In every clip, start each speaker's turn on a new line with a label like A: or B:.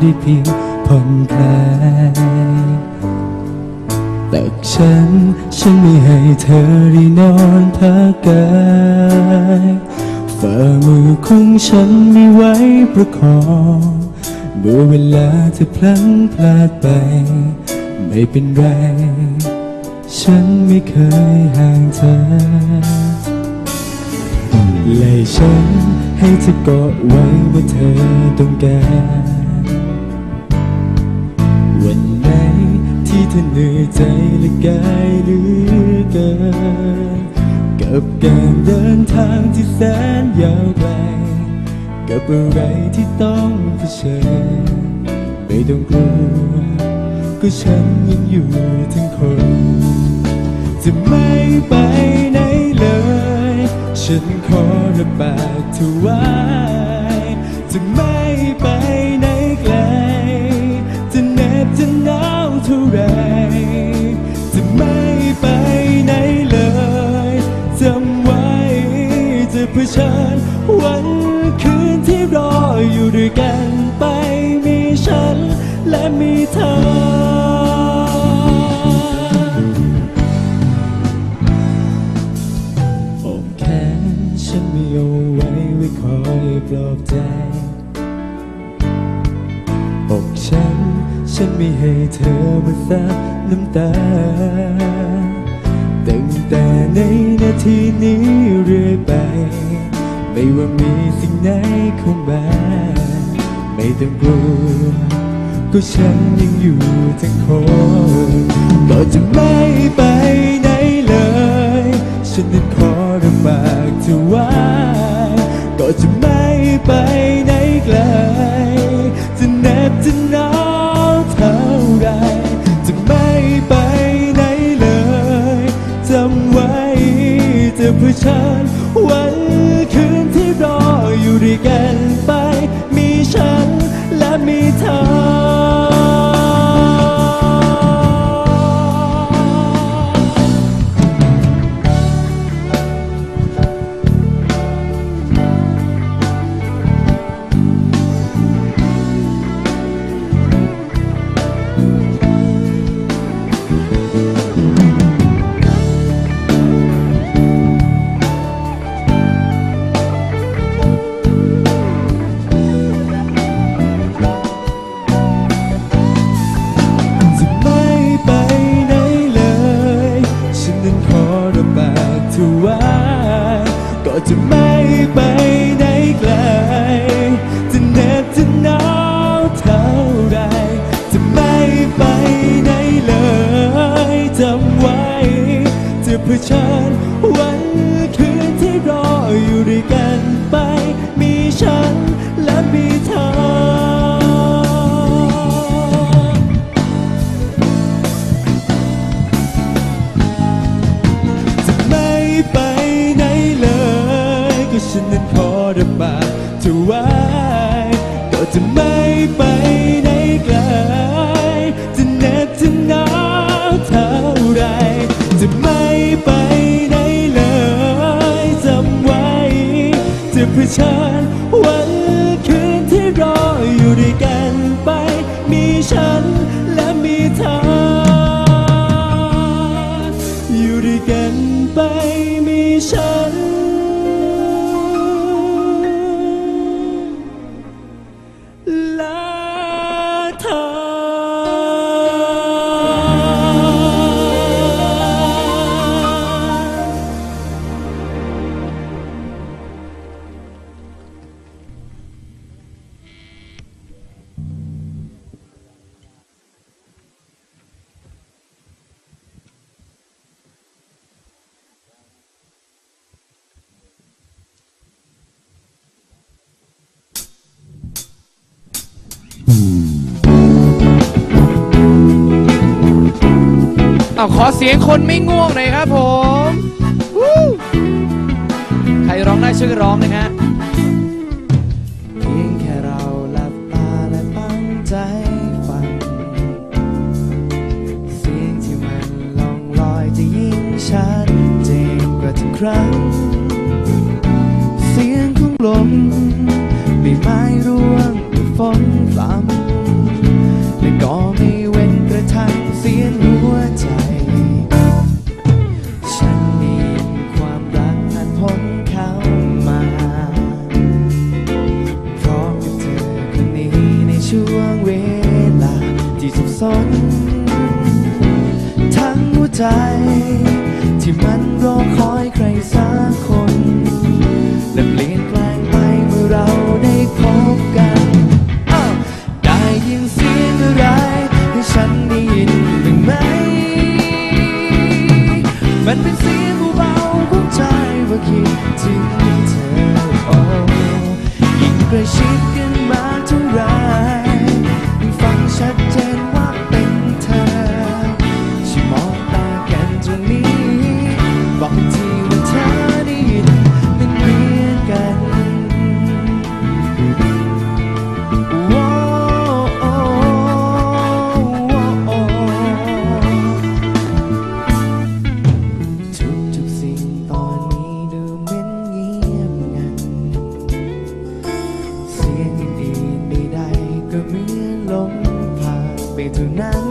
A: ได้เพียงผ่อนคลายแต่ฉัน ฉันไม่ให้เธอได้นอนพักกายฝ่ามือของฉันไม่ไหวประคองเมื่อเวลาเธอพลั้งพลาดไป ไม่เป็นไร ฉันไม่เคยห่างเธอเลยฉันให้เธอเกาะไว้ว่าเธอต้องการ เธอเหนื่อยใจและกายเหลือเกินกับการเดินทางที่แสนยาวไกลกับอะไรที่ต้องเผชิญไม่ต้องกลัวก็ฉันยังอยู่ทั้งคน จะไม่ไปไหนเลย ฉันขอระบากเธอไว้จะไม่ เผชิญวันคืนที่รออยู่ด้วยกันไปมีฉันและมีเธออบแขนฉันมีเอาไว้ไว้คอยปลอบใจอกฉัน ฉันไม่ให้เธอมาซับน้ำตา ตั้งแต่ใน ที่นี้เรื่อยไป ไม่ว่ามีสิ่งไหนเข้ามา ไม่ต้องกลัว ก็ฉันยังอยู่ทั้งคน ก็จะไม่ไปไหนเลย ฉันนั้นขอระบากเธอไว้ก็จะไม่ไป ก็จะไม่ไปไหนไกล จะเหน็บจะหนาวเท่าไร จะไม่ไปไหนเลยจำไว้ จะเผื่อฉันวันคืนที่รออยู่ด้วยกันไป มีฉันและมีเธอ จะ เสี
B: ยงคนไม่ง่วงหน่อยครับผมใครร้องได้ช่วยร้องนะฮะ
A: เพียงแค่เราหลับตาและตั้งใจฟัง เสียงที่มันลองลอยจะยิ่งชัดเจนกว่าทุกครั้ง เสียงของลมใบไม้ร่วงหฝนพรำ
C: และก่อน น ทั้งหัวใจ ที่มันรอคอย ยงเท่านั้น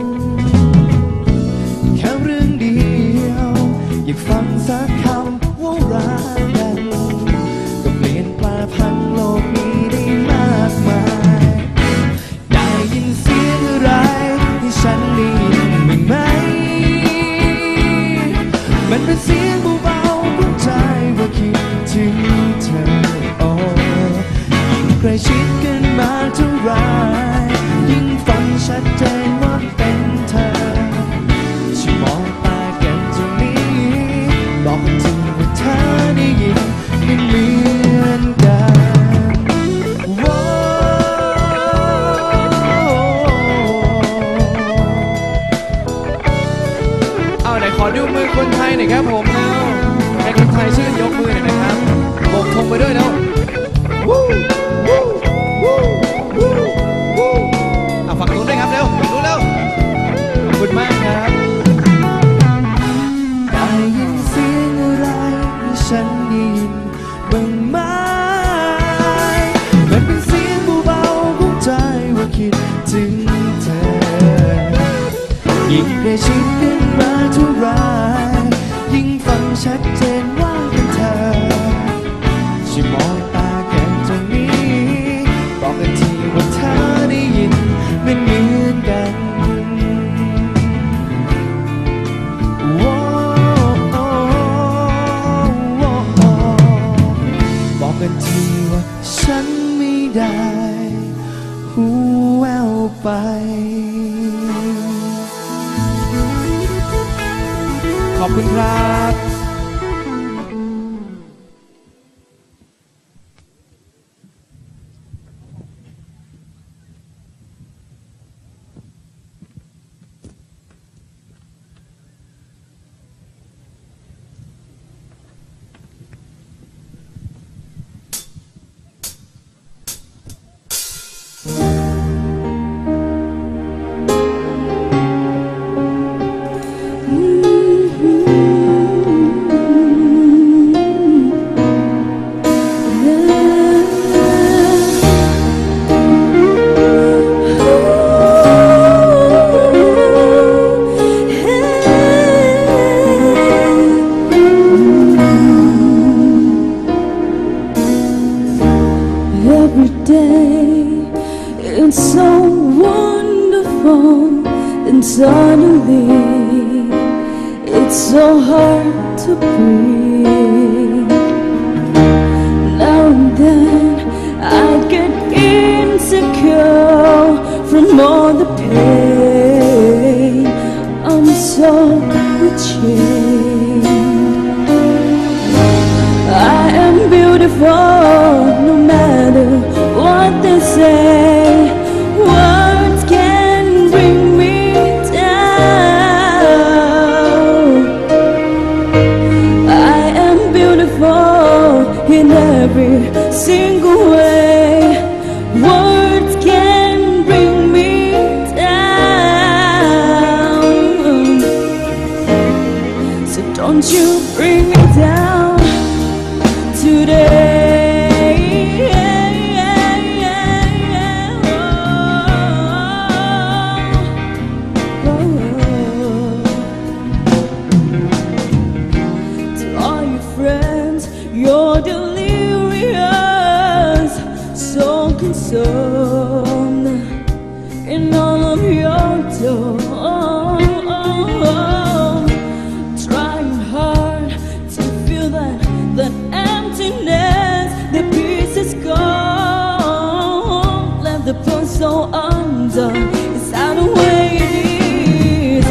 C: แค่เรื่องเดียวอยากฟังสักคำว่ารักกันก็เปลี่ยนแปลงพันโลกนี้ได้มากมา
D: ย ได้ยินเสี
C: ยงอะไรที่ฉันได้ยินไหมมันเป็นเสียง Yeah. ได้หูแววไป
D: ขอบคุณครับ
E: spirit arms. It's
D: how the way it is.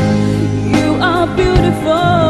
D: You are beautiful.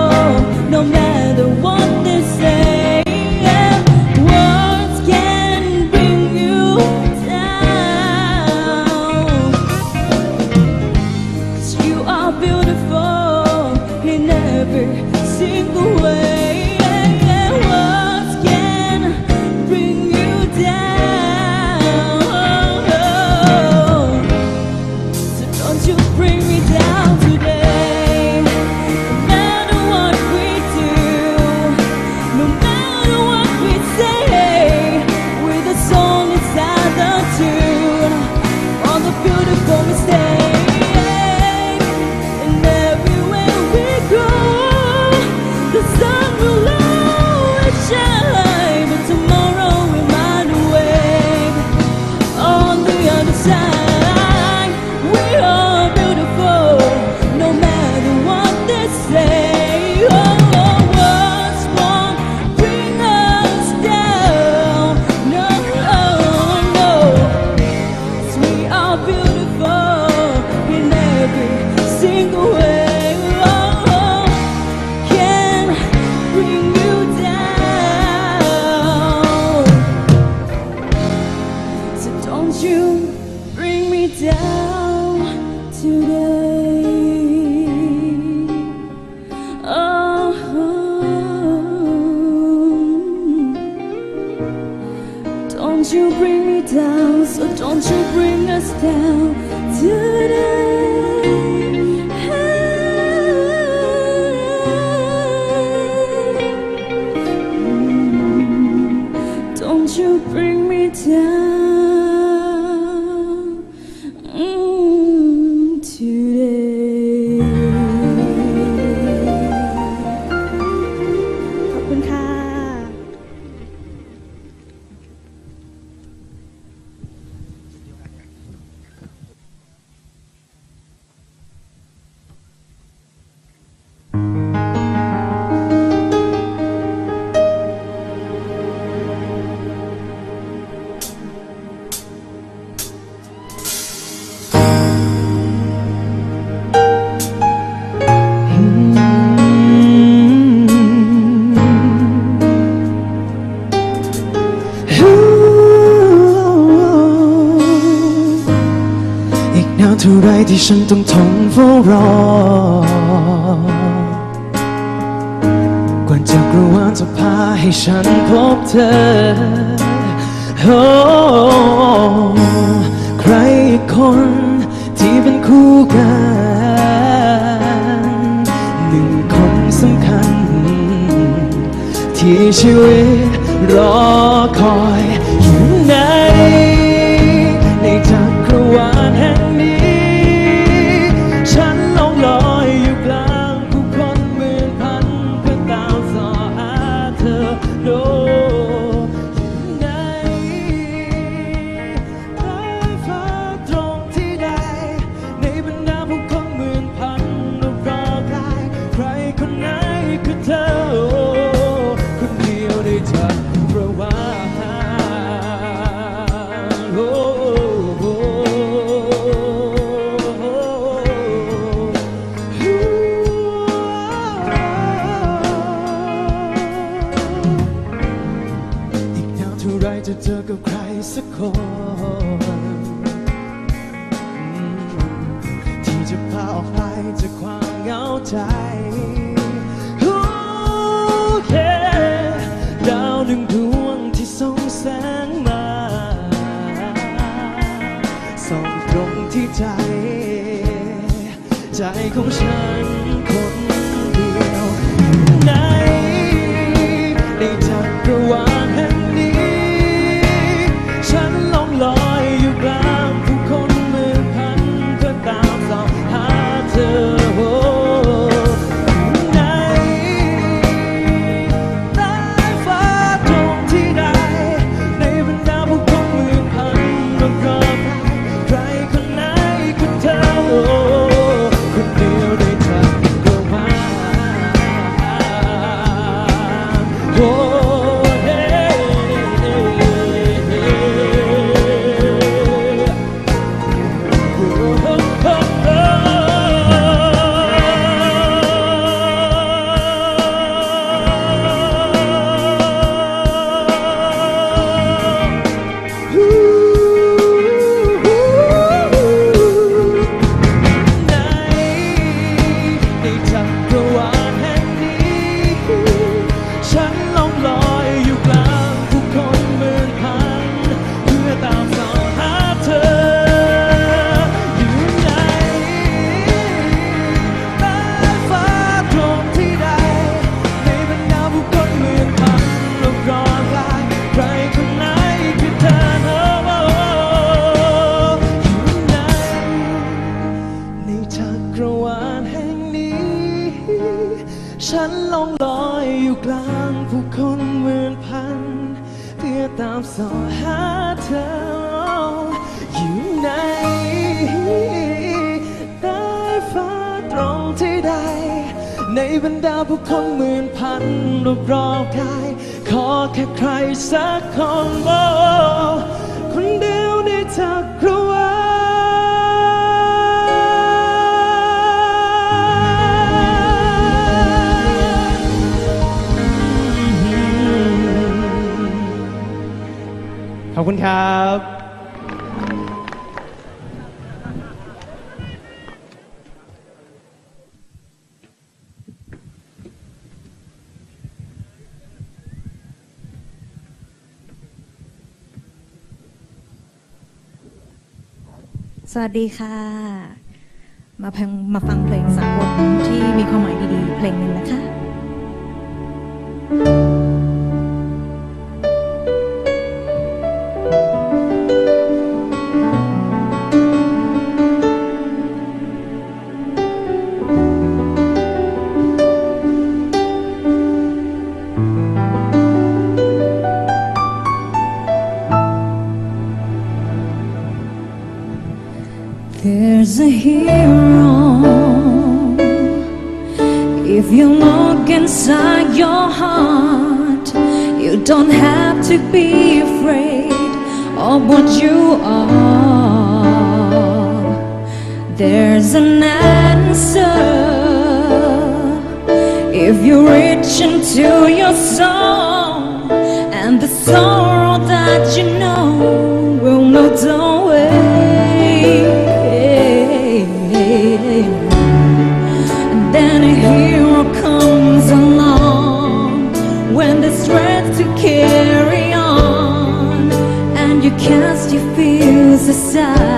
D: Don't you bring me down, so don't you bring us down today.
C: ที่ฉันต้องทนเฝ้ารอกว่าจะกรวาลจะพาให้ฉันพบเธอ oh, ใครคนที่เป็นคู่กัน หนึ่งคนสำคัญ ที่ชีวิตรอคอย ตรงที่ใจ ใจของฉัน ตามสอหาเธออยู่ในใต้ฟ้าตรงที่ใด ในบรรดาผู้คนหมื่นพันรอบรอบกาย ขอแค่ใครสักคนบอกคนเดียวในจักรวาล
F: คุณครับ
G: สวัสดีค่ะ มาพังมาฟังเพลงสากลที่มีความหมายดีๆ เพลงหนึ่งนะคะ reach into your soul and the sorrow that you know will melt away. And then a hero comes along when there's strength to carry on, and you cast your fears aside,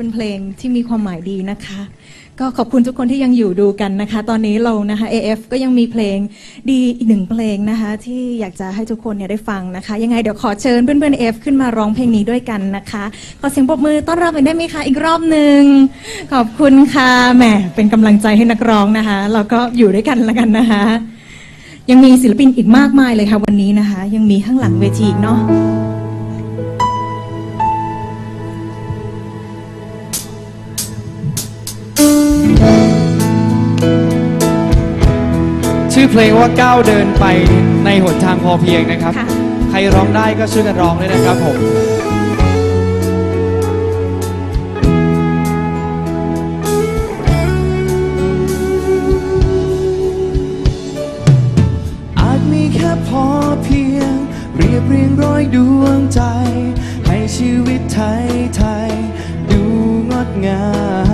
G: เป็นเพลงที่มีความหมายดีนะคะ ก็ขอบคุณทุกคนที่ยังอยู่ดูกันนะคะ ตอนนี้เรานะคะ AF ก็ยังมีเพลงดีอีกหนึ่งเพลงนะคะ ที่อยากจะให้ทุกคนเนี่ยได้ฟังนะคะ ยังไงเดี๋ยวขอเชิญเพื่อนๆ AF ขึ้นมาร้องเพลงนี้ด้วยกันนะคะขอเสียงปรบมือต้อนรับกันอยได้ไหมคะอีกรอบหนึ่งขอบคุณค่ะแหมเป็นกำลังใจให้นักร้องนะคะ เราก็อยู่ด้วยกันแล้วกันนะคะ ยังมีศิลปินอีกมากมายเลยค่ะวันนี้นะคะ ยังมีข้างหลังเวทีอีกเนาะ
F: เพลงว่าก้าวเดินไปในหนทางพอเพียงนะครับ
G: ค่ะ
F: ใครร้องได้ก็ช่วยกันร้องด้วยนะครับผม
C: อาจมีแค่พอเพียง เรียบเรียงร้อยดวงใจ ให้ชีวิตไทยไทย ดูงดงาม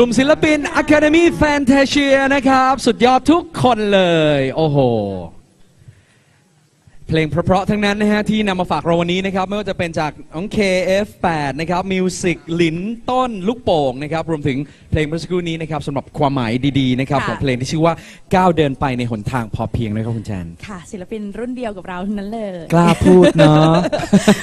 F: กลุ่มศิลปิน Academy Fantasia นะครับ สุดยอดทุกคนเลย โอ้โห เพลงเพราะๆทั้งนั้นนะฮะ ที่นำมาฝากเราวันนี้นะครับ ไม่ว่าจะเป็นจากน้อง KF8 นะครับมิวสิกลินต้นลูกโป่งนะครับ รวมถึงเพลงเมื่อสักครู่นี้นะครับสำหรับความหมายดีๆนะครับ
D: ค่ะ
F: ของเพลงที่ชื่อว่าก้าวเดินไปในหนทางพอเพียงนะครับคุณแจน
D: ค่ะ ศิลปินรุ่นเดียวกับเราทั้งนั้นเลย
F: กล้าพูดเนาะ